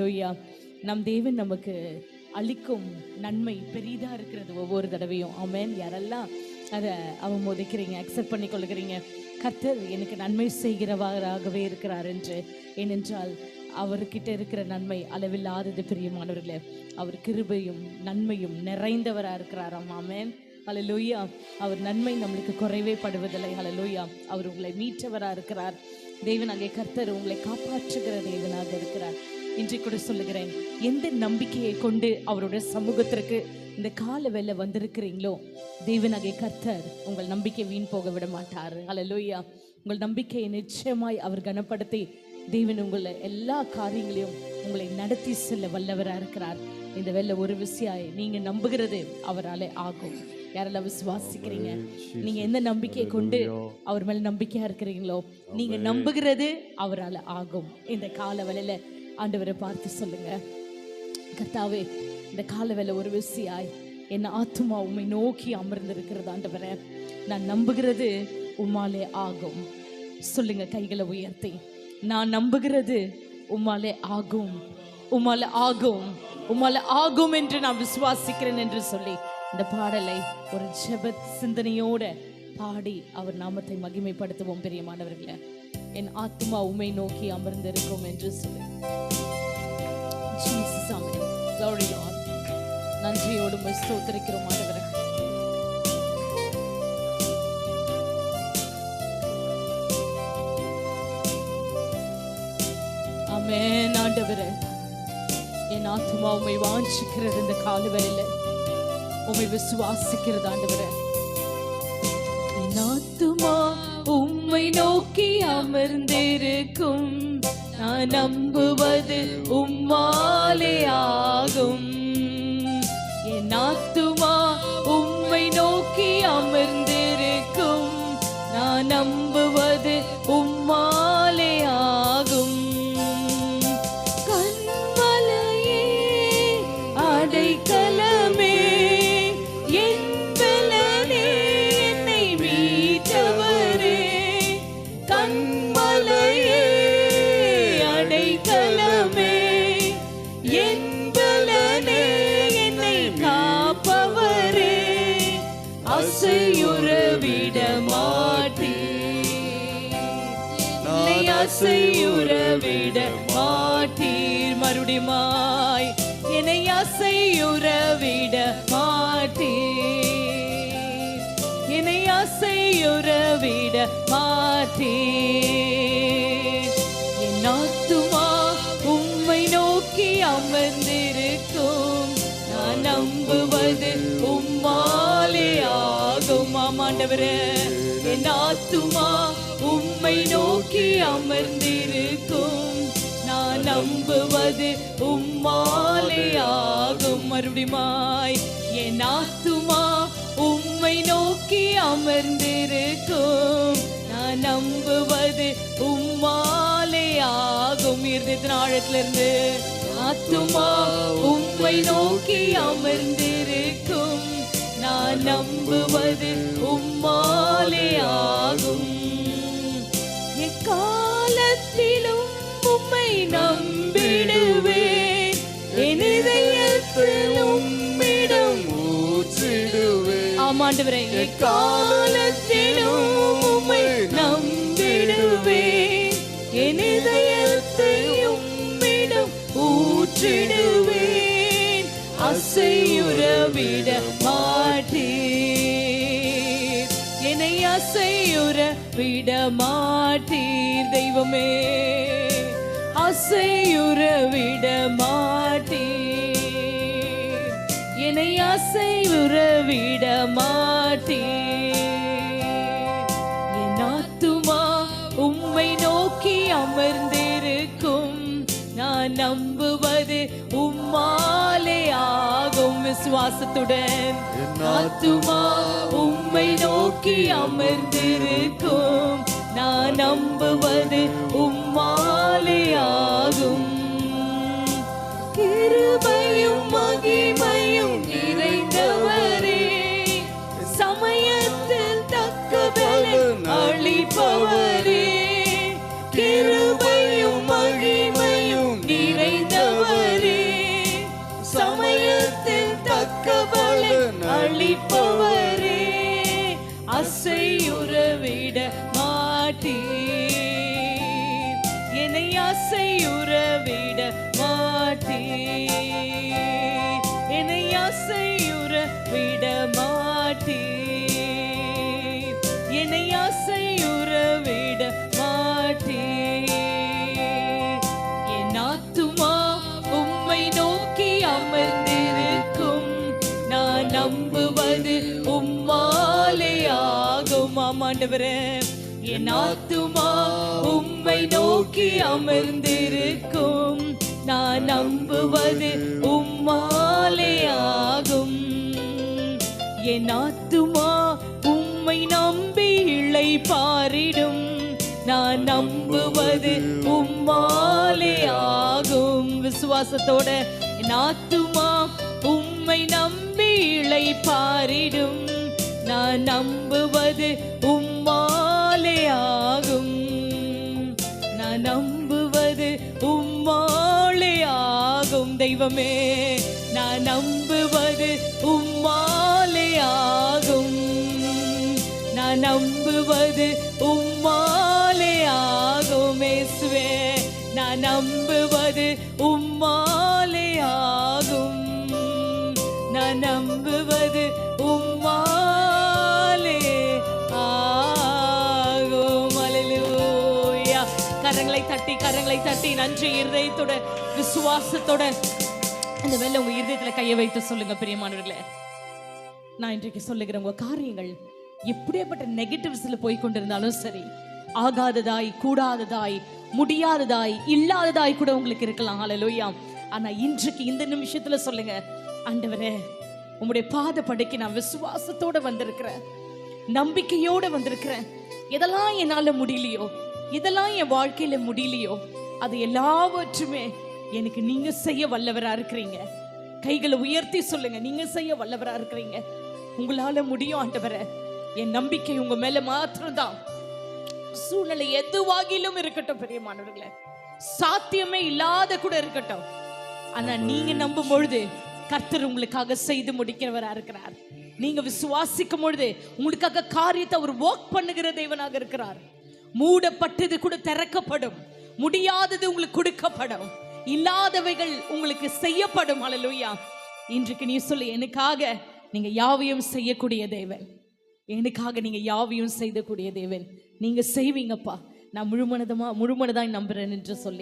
லோய்யா நம் தேவன் நமக்கு அளிக்கும் நன்மை பெரிதா இருக்கிறது ஒவ்வொரு தடவையும். ஆமென் யாரெல்லாம் அதை அவன் மோதிக்கிறீங்க அக்செப்ட் பண்ணி கொள்கிறீங்க கர்த்தர் எனக்கு நன்மை செய்கிறவராகவே இருக்கிறார் என்று. ஏனென்றால் அவர்கிட்ட இருக்கிற நன்மை அளவில்லாதது பிரியமானவர்களே. அவர் கிருபையும் நன்மையும் நிறைந்தவராக இருக்கிறாராம் ஆமென் ஹalleluya அவர் நன்மை நம்மளுக்கு குறைவே படுவதில்லை. ஹalleluya அவர் உங்களை மீட்டவராக இருக்கிறார். தேவன் அங்கே கர்த்தர் உங்களை காப்பாற்றுகிற தேவனாக இருக்கிறார். இன்றைக்கு கூட சொல்லுகிறேன். எந்த நம்பிக்கையை கொண்டு அவருடைய சமூகத்திற்கு இந்த கால வேலை வந்திருக்கிறீங்களோ தேவனாகிய கர்த்தர் உங்கள் நம்பிக்கை வீண் போக விட மாட்டார். ஹalleluya உங்கள் நம்பிக்கையை நிச்சயமாய் அவர் கனப்படுத்தி தேவன் உங்களை எல்லா காரியங்களையும் உங்களை நடத்தி செல்ல வல்லவராக இருக்கிறார். இந்த வேலை ஒரு விஷயம் நீங்க நம்புகிறது அவராலே ஆகும். யாரெல்லாம் விசுவாசிக்கிறீங்க? நீங்க எந்த நம்பிக்கையை கொண்டு அவர் மேல நம்பிக்கையா இருக்கிறீங்களோ நீங்க நம்புகிறது அவரால் ஆகும். இந்த கால வேலையில ஆண்டவரை பார்த்து சொல்லுங்க. கர்த்தாவே இந்த கால வேலை ஒரு விசியாய் என் ஆத்துமா உம்மை நோக்கி அமர்ந்திருக்கிறது ஆண்டவரை. நான் நம்புகிறது உம்மாலே ஆகும். சொல்லுங்க கைகளை உயர்த்தி. நான் நம்புகிறது உம்மாலே ஆகும். உம்மாலே ஆகும். உம்மாலே ஆகும் என்று நான் விசுவாசிக்கிறேன் என்று சொல்லி இந்த பாடலை ஒரு ஜெப சிந்தனையோட பாடி அவர் நாமத்தை மகிமைப்படுத்துவோம் பெரியமானவர்களை என் ஆத்மா உம்மை நோக்கி அமர்ந்திருக்கும் என்று சொல்லி. நன்றியோடு ஸ்தோத்திரிக்கிறோம் ஆண்டவரே. ஆமென் ஆண்டவரே. என் ஆத்மா உம்மை வாஞ்சிக்கிறது இந்த காலவரையில். உம்மை விசுவாசிக்கிறது ஆண்டவரே. என் ஆத்துமா உம்மை நோக்கி அமர்ந்திருக்கும். நான் நம்புவது உம்மாலே ஆகும். என்னை அசையுற மாட்டீர் மறுடிமாய். என்னை அசையுற விட மாட்டீர். என்னை அசையுற விட மாட்டீர். என் ஆத்துமா உம்மை நோக்கி அமர்ந்திருக்கும். நான் நம்புவது உம்மாலே ஆகும் ஆமாண்டவரே என் ஆத்துமா உம் உம்மை நோக்கி அமர்ந்திருக்கும். நான் நம்புவது உம்மாலே ஆகும். மறுபடியுமாய் என் ஆத்துமா உம்மை நோக்கி அமர்ந்திருக்கும். நான் நம்புவது உம்மாலே ஆகும். இருந்தத்தின் ஆழத்திலிருந்து ஆத்துமா உம்மை நோக்கி அமர்ந்திருக்கும். நான் நம்புவது உம்மாலே ஆகும். எக்காலத்திலும் உம்மை நம்பிடுவேன். என் இதயத்தில் உம்மிடம் ஆமாண்டவரே எக்காலத்திலும் உம்மை நம்பிடுவேன். என் இதயத்தை உம்மிடம் ஊற்றிடுவேன். அசையுற விட மாட்டீர். என்னை அசையுற விடமாட்டீர் தெய்வமே. அசையுற விடமாட்டீர். என்னை அசையுற விடமாட்டீர். என் ஆத்துமா உம்மை நோக்கி அமர்ந்திருக்கும். நான் நம்புவது உம்மா ஆகும் விசுவாசத்துடன் ஆத்துமா உம்மை நோக்கி அமர்ந்திருக்கும். நான் நம்புவது உம்மாலே ஆகும். அசையுற விட மாட்டே என்னை அசையுற விட மாட்டே என்னை அசையுற விட மாட்டே என் ஆத்துமா உம்மை நோக்கி அமர்ந்திருக்கும். நான் நம்புவது உம்மாலே ஆகும் ஆமாண்டவரே என் ஆத்துமா உம்மை நோக்கி அமர்ந்திருக்கும். நான் நம்புவது உம்மாலே ஆகும். என் ஆத்துமா உம்மை நம்பி இழை பாரிடும். நான் நம்புவது உம்மாலே ஆகும். விசுவாசத்தோட என் ஆத்துமா உம்மை நம்பி இழை பாரிடும். நான் நம்புவது உம்மாலே ஆகும் தெய்வமே. நான் நம்புவது உம்மாலே ஆகும் நான் நம்புவது உம்மாலே ஆகும் இயேசுவே. நான் நம்புவது உம்மாலே ஆகும் நான் நம்புவது உம்மா தட்டி கரங்களை தட்டி நன்றி இருதயத்துடன் விசுவாசத்துடன் அந்த வேலை உங்க இருதயத்துல கையை வைத்து சொல்லுங்க பிரியமானவர்களே நான் இன்றைக்கு சொல்லுகிற உங்க காரியங்கள் எப்படியாப்பட்ட நெகட்டிவ்ஸ்ல போய் கொண்டிருந்தாலும் சரி ஆகாததாய் கூடாததாய் முடியாததாய் இல்லாததாய் கூட உங்களுக்கு இருக்கலாம். ஹalleluya ஆனா இன்றைக்கு இந்த நிமிஷத்துல சொல்லுங்க ஆண்டவரே உங்களுடைய பாத படைக்கு நான் விசுவாசத்தோட வந்திருக்கிறேன் நம்பிக்கையோட வந்திருக்கிறேன். எதெல்லாம் என்னால முடியலையோ இதெல்லாம் என் வாழ்க்கையில முடியலையோ? அது எல்லாவற்றுமே எனக்கு நீங்க செய்ய வல்லவரா இருக்கிறீங்க. கைகளை உயர்த்தி சொல்லுங்க நீங்க செய்ய வல்லவரா இருக்கிறீங்க. உங்களால முடியும் ஆண்டவரே. என் நம்பிக்கை உங்க மேல மாத்திரம்தான். சூழ்நிலை எதுவாகிலும் இருக்கட்டும் பெரிய மாணவர்களை சாத்தியமே இல்லாத கூட இருக்கட்டும். ஆனா நீங்க நம்பும் பொழுது கர்த்தர் உங்களுக்காக செய்து முடிக்கிறவரா இருக்கிறார். நீங்க விசுவாசிக்கும் பொழுது உங்களுக்காக காரியத்தை அவர் ஒர்க் பண்ணுகிற தேவனாக இருக்கிறார். மூடப்பட்டது கூட திறக்கப்படும். முடியாதது உங்களுக்கு கொடுக்கப்படும். இல்லாதவைகள் உங்களுக்கு செய்யப்படும். அலலுயா இன்றைக்கு நீ சொல்லு எனக்காக நீங்க யாவையும் செய்யக்கூடிய தேவன். எனக்காக நீங்க யாவையும் செய்யக்கூடிய தேவன். நீங்க செய்வீங்கப்பா. நான் முழுமனதமா முழுமனதாய் நம்புறேன் என்று சொல்லி.